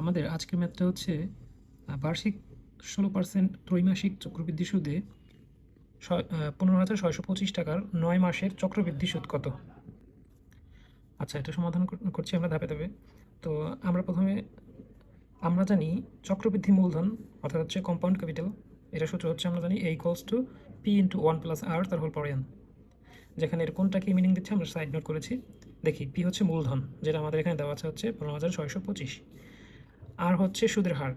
আমাদের আজকের ম্যাথটা হচ্ছে বার্ষিক ষোলো পার্সেন্ট ত্রৈমাসিক চক্রবৃদ্ধি সুদে পনেরো হাজার ছয়শো পঁচিশ টাকার নয় মাসের চক্রবৃদ্ধি সুদ কত? আচ্ছা এটা সমাধান করছি আমরা ধাপে ধাপে। তো আমরা প্রথমে, আমরা জানি চক্রবৃদ্ধি মূলধন, অর্থাৎ হচ্ছে কম্পাউন্ড ক্যাপিটাল এটা সূত্র হচ্ছে আমরা জানি এই কলস two P into one plus r তার হোল পরে এন যেখানে এর কোনটাকে মিনিং দিচ্ছে আমরা সাইড নোট করেছি। দেখি পি হচ্ছে মূলধন, যেটা আমাদের এখানে দেওয়া আছে হচ্ছে পনেরো হাজার ছয়শো পঁচিশ। আর হচ্ছে সুদের হার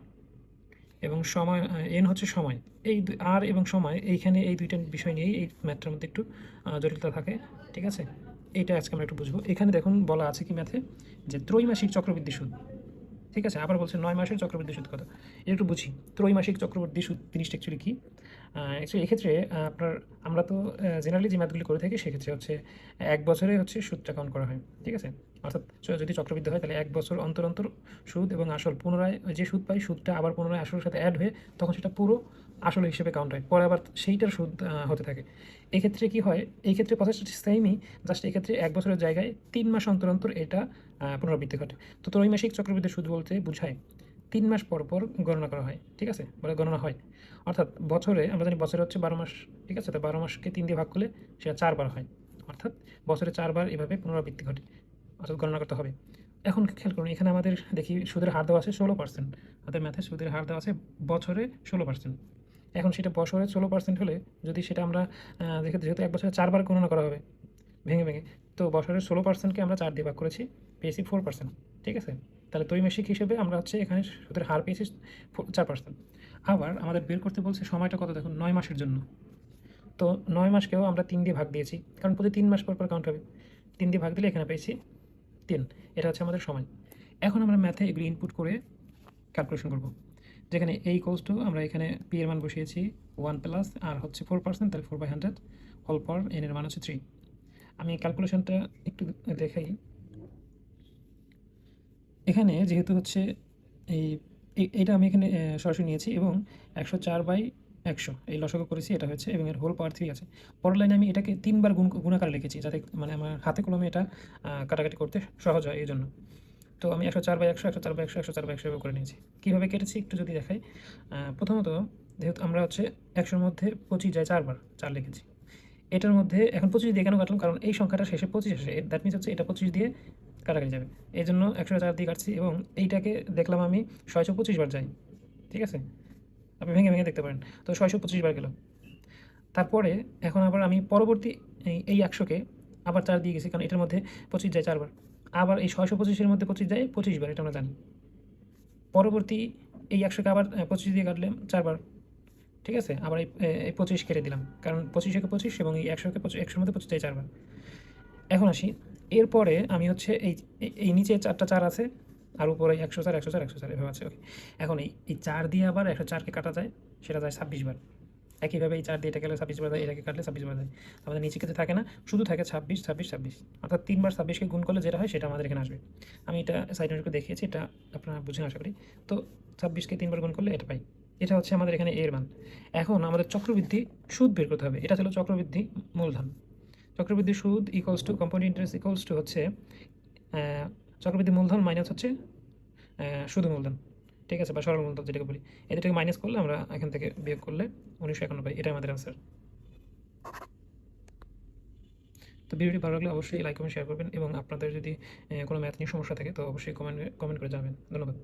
এবং সময় এন হচ্ছে সময়। এই আর এবং সময়, এইখানে এই দুইটা বিষয় নিয়েই এই ম্যাথটার মধ্যে একটু জটিলতা থাকে, ঠিক আছে? এইটা আজকে আমরা একটু বুঝব। এখানে দেখুন বলা আছে কি ম্যাথে যে ত্রৈমাসিক চক্রবৃদ্ধি সুদ, ঠিক আছে? আবার বলছে নয় মাসের চক্রবৃদ্ধি সুদ কথা। এটা একটু বুঝি। ত্রৈমাসিক চক্রবৃদ্ধি সুদ জিনিসটা অ্যাকচুয়ালি কী? অ্যাকচুয়ালি এক্ষেত্রে আপনার, আমরা তো জেনারেলি যে ম্যাথগুলি করে থাকি, সেক্ষেত্রে হচ্ছে এক বছরে হচ্ছে সুদটা কাউন্ট করা হয়, ঠিক আছে? অর্থাৎ যদি চক্রবৃদ্ধি হয়, তাহলে এক বছর অন্তর অন্তর সুদ এবং আসল পুনরায় যে সুদ পাই, সুদটা আবার পুনরায় আসলের সাথে অ্যাড হয়ে তখন সেটা পুরো আসল হিসেবে কাউন্ট হয়। পরে আবার সেইটার সুদ হতে থাকে। এক্ষেত্রে কি হয়? এই ক্ষেত্রে প্রসেসটা সেমই জাস্ট এক্ষেত্রে এক বছরের জায়গায় তিন মাস অন্তর অন্তর এটা পুনরাবৃত্তি ঘটে। তো ত্রৈমাসিক চক্রবৃদ্ধি সুদ বলতে বোঝায়, তিন মাস পর পর গণনা করা হয়, ঠিক আছে? বলে গণনা হয়। অর্থাৎ বছরে, আমরা জানি বছরে হচ্ছে বারো মাস, ঠিক আছে? তো বারো মাসকে তিন দিয়ে ভাগ করলে সেটা চারবার হয়। অর্থাৎ বছরে চারবার এভাবে পুনরাবৃত্তি ঘটে। অর্থাৎ গণনা করতে হবে। এখন খেয়াল করুন, এখানে আমাদের দেখি সুদের হার দেওয়া আছে ষোলো পার্সেন্ট আমাদের ম্যাথে সুদের হার দেওয়া আছে বছরে ষোলো পার্সেন্ট এখন সেটা বছরে ষোলো পার্সেন্ট হলে যদি সেটা আমরা যেহেতু এক বছরে চারবার গণনা করা হবে, ভেঙে ভেঙে, তো বছরের ষোলো পার্সেন্টকে আমরা চার দিয়ে ভাগ করেছি, পেয়েছি ফোর পার্সেন্ট ঠিক আছে? তাহলে ত্রৈমাসিক হিসেবে আমরা হচ্ছে এখানে সুদের হার পেয়েছি চার পার্সেন্ট আবার আমাদের বের করতে বলছে সময়টা কত দেখুন, নয় মাসের জন্য। তো নয় মাসকেও আমরা তিন দিয়ে ভাগ দিয়েছি, কারণ প্রতি তিন মাস পর পর কাউন্ট হবে। তিন দিয়ে ভাগ দিলে এখানে পেয়েছি তিন এটা হচ্ছে আমাদের সময়। এখন আমরা ম্যাথে এগুলি ইনপুট করে ক্যালকুলেশন করব। যেখানে এই কোর্স টু আমরা এখানে পি এর মান বসিয়েছি ওয়ান প্লাস আর হচ্ছে ফোর পার্সেন্ট তাহলে ফোর বাই হান্ড্রেড হল পর এন এর মান হচ্ছে থ্রি আমি ক্যালকুলেশনটা একটু দেখাই। এখানে যেহেতু হচ্ছে এই এইটা আমি এখানে সরাসরি নিয়েছি এবং একশো চার বাই একশো। এই লসক করেছি, এটা হয়েছে এবং এর হোল পাওয়ার থ্রি আছে। পরের লাইনে আমি এটাকে তিনবার গুণ, গুণাকারে লিখেছি যাতে মানে আমার হাতে কলমে এটা কাটাকাটি করতে সহজ হয় এই জন্য। তো আমি একশো চার বাই একশো একশো চার বাই একশো একশো চার বাই একশো করে নিয়েছি। কীভাবে কেটেছি একটু যদি দেখাই প্রথমত যেহেতু আমরা হচ্ছে একশোর মধ্যে পঁচিশ যায় চারবার, চার লিখেছি। এটার মধ্যে এখন পঁচিশ দিয়ে কেন কাটলাম? কারণ এই সংখ্যাটা শেষে পঁচিশ আসে। দ্যাট মিনস হচ্ছে এটা পঁচিশ দিয়ে কাটাকাটি যাবে। এই জন্য একশো চার দিয়ে কাটছি এবং এইটাকে দেখলাম আমি ছয়শো পঁচিশ বার যাই। ঠিক আছে? আপনি ভেঙে ভেঙে দেখতে পারেন। তো ছয়শো পঁচিশ বার গেল। তারপরে এখন আবার আমি পরবর্তী এই একশোকে আবার চার দিয়ে গেছি, কারণ এটার মধ্যে পঁচিশ যায় চারবার। আবার এই ছয়শো পঁচিশের মধ্যে পঁচিশ যায় পঁচিশ বার, এটা আমরা জানি। পরবর্তী এই একশোকে আবার পঁচিশ দিয়ে কাটলে চারবার। ঠিক আছে? আবার এই পঁচিশ কেটে দিলাম। কারণ পঁচিশকে পঁচিশ এবং এই একশোকে পঁচিশ একশোর মধ্যে পঁচিশ যায় চারবার। এখন আসি। এরপরে আমি হচ্ছে এই- এই নিচে চারটা চার আছে। আর উপরে একশো চার একশো চার একশো চার, এভাবে আছে ওকে এখন এই চার দিয়ে আবার একশো চারকে কাটা যায়, সেটা যায় ছাব্বিশ বার। একইভাবে এই চার দিয়ে এটা গেলে ছাব্বিশ বার যায় এটাকে কাটলে ছাব্বিশ বার যায় আমাদের নিচে কিছু থাকে না, শুধু থাকে ছাব্বিশ ছাব্বিশ ছাব্বিশ। অর্থাৎ তিনবার ছাব্বিশকে গুণ করলে যেটা হয়, সেটা আমাদের এখানে আসবে। আমি এটা সাইড নোটকে দেখিয়েছি, এটা আপনারা বুঝে আশা করি। তো ছাব্বিশকে তিনবার গুণ করলে এটা পাই। এটা হচ্ছে আমাদের এখানে এর মান। এখন আমাদের চক্রবৃদ্ধি সুদ বের করতে হবে। এটা ছিল চক্রবৃদ্ধি মূলধন। চক্রবৃদ্ধি সুদ equals to compound interest equals to হচ্ছে চক্রবৃদ্ধি মূলধন মাইনাস হচ্ছে শুধু মূলধন। ঠিক আছে, বা সরল মূলধন যেটাকে বলি। এদেরটাকে মাইনাস করলে আমরা এখান থেকে বিয়োগ করলে উনিশশো একানব্বই এটাই আমাদের আনসার তো ভিডিওটি ভালো লাগলে অবশ্যই লাইক কমেন্ট শেয়ার করবেন এবং আপনাদের যদি কোনো ম্যাথ নিয়ে সমস্যা থাকে তো অবশ্যই কমেন্ট কমেন্ট করে জানাবেন। ধন্যবাদ।